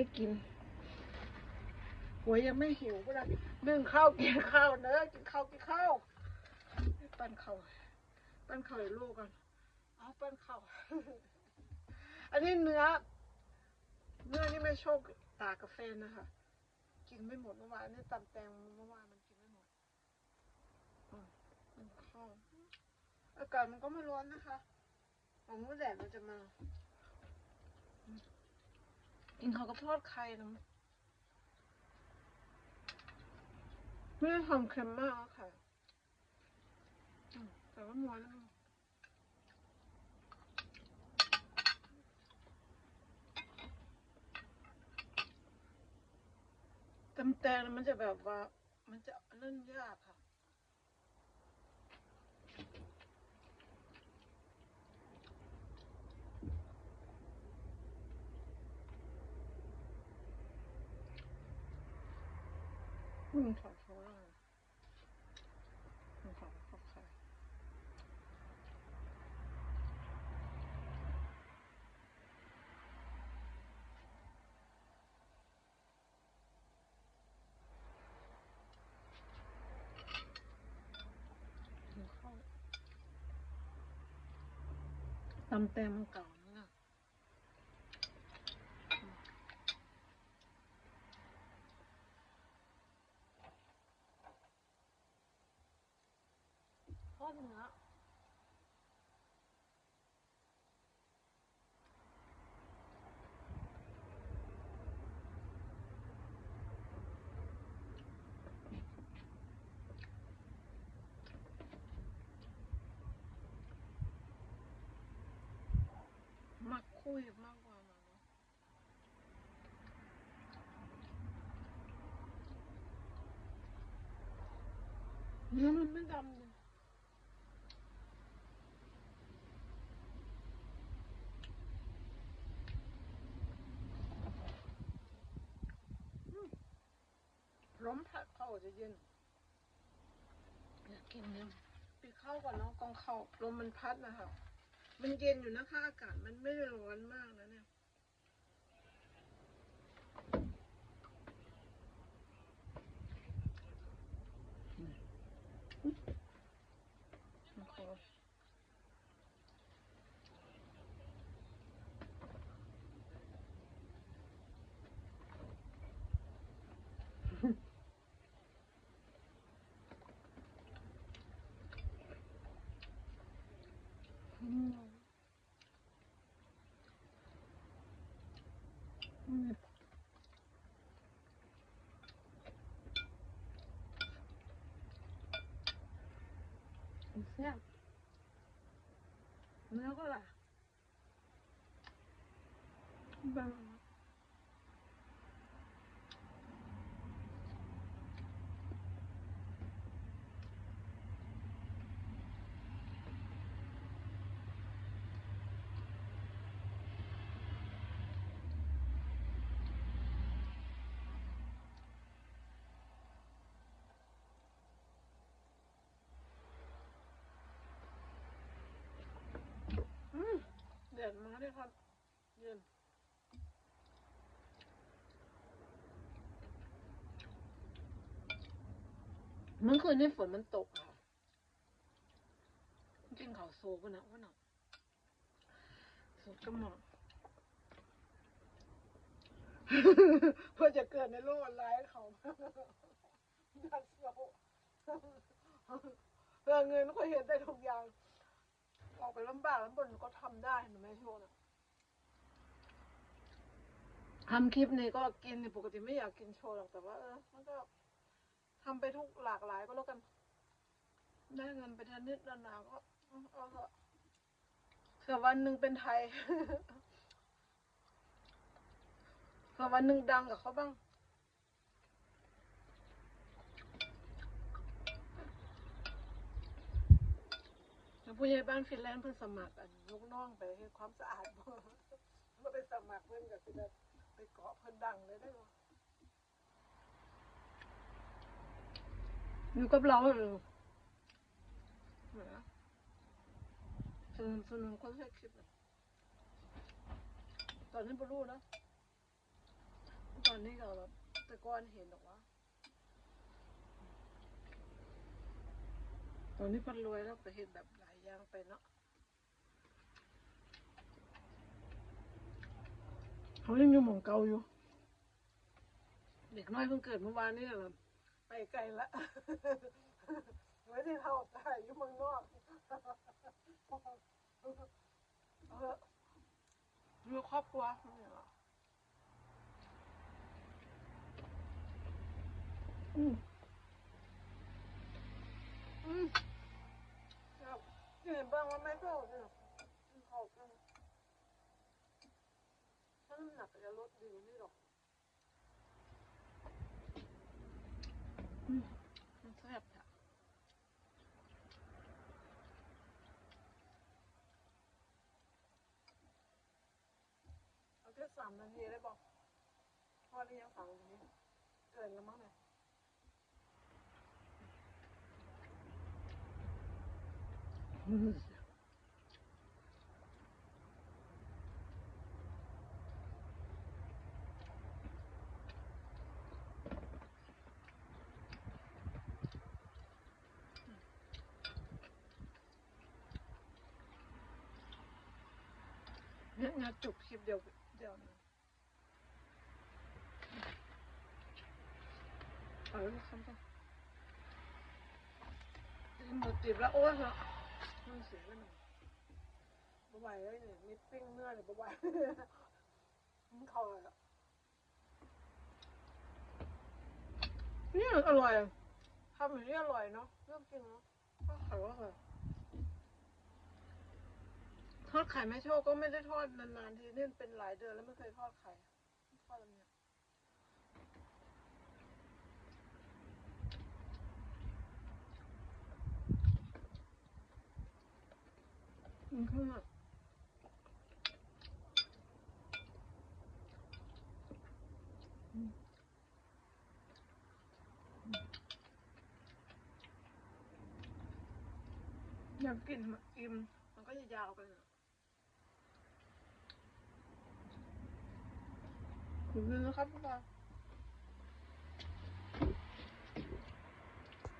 ไม่กินหัวยังไม่หิวก็ได้นึ่งข้าวกินข้าวเนอะกินข้าวกินข้าวปั้นข้าวปั้นข้าวให้ลูกกันเอาปั้นข้าวอันนี้เนื้อ เนื้อนี่ไม่โชคตากาแฟนะคะ กินไม่หมดเมื่อวานนี่ตำแตงเมื่อวานมันกินไม่หมดอืมมันข้าวอากาศมันก็ไม่ร้อนนะคะหวังว่าแดดมันจะมา กินข้ากับทอดไข่นะไม่ได้ทำเค็มมากค่ะ แต่ว่าม้วนแล้วตำแตงมันจะแบบว่า มันจะเล่นยากค่ะ อืมขอโทษนะขอขอบค่ะตำแตงมันเก่าแล้วนะทอดเนื้อมัก คุยมากกว่านะเนอะเนื้อมันไม่ดำเลยล้มผัดเข้าจะเย็นอยากกินเนี่ยปีเข้าก่อนเนาะกองเข้าลมมันพัดนะคะ มันเย็นอยู่นะคะ อากาศมันไม่ได้ร้อนมากนะเนี่ย แซ่บเนื้อก็ล่ะบางอืมเดือดมา เลยครับเย็นเมื่อคืนนี้ฝนมันตกค่ะกินข้าวโซกันนะว่าหนักสดกระหมอเพื่อจะเกิดในโลกออนไลน์เขาดันโซเพื่อเงินก็เห็นได้ทุกอย่าง ออกไปลำบากแล้วบนก็ทำได้เห็นไหมช่วงนะ ทำคลิปนี้ก็กินเนี่ยปกติไม่อยากกินโชว์หรอกแต่ว่าเออมันก็ทำไปทุกหลากหลายก็แล้วกัน ได้เงินไปทีละนิดละหนาก็เอาเอเถอะเผื่อวันหนึ่งเป็นไทยเผื่อวันหนึ่งดังกับเขาบ้างแล้วผู้ใหญ่บ้านฟินแลนด์เพิ่นสมัครอันลูกน้องไปให้ความสะอาดบ่เมื่อไปสมัครเพิ่นก็สิได้ไป เกาะเพิ่นดังเลยได้บ่อยู่กับเราเลยนะสนุนสนุนคนให้คลิปอะตอนนี้บรู้นะ ตอนนี้ก็แบบแต่ก่อนเห็นหรอกว่าตอนนี้พันรวยแล้วก็เห็นแบบหลายอย่างไปเนาะ เขายังอยู่หมองเก่าอยู่ เด็กน้อยเพิ่งเกิดเมื่อวานนี่แหละไปไกลละ ไม่ได้เท่าไก่อยู่เมืองนอกเอออยู่ครอบครัวนี่เหรออืมอืมครับเห็นบ้างว่าไม่เข้าเนี่ยเข้ากัน ถ้นหนักจะลดดีกว่านี่หรอกอืมมันแซ่บอะเอาแค่สามนาทีได้บอกพ่อหรือยังสามนาทีเกินแล้วมั้งเนี่ยเนี่ งานจบคลิปเดียวเดียวนะเอาล้วคำต่อหมดจิบแล้วโอ้ยเหรอมันเสียแล้วหนึ่งบไหวเลยเนี่ยมิดปิ้งเนื้อเนี่ยบไหวมันเข้าเลยอะนี่อร่อยทำอย่างนี้อร่อยเนาะเรื่องจริงเนาะก็ขายว่าเลย ทอดไข่แม่โชคก็ไม่ได้ทอดนานๆทีนี่เป็นหลายเดือนแล้วไม่เคยทอดไข่ทอดแบบเนี้ยอืมข้างหน้าอืมอืมอยากกินมันอิ่มมันก็จะยาวไปเลย ขอบคุณ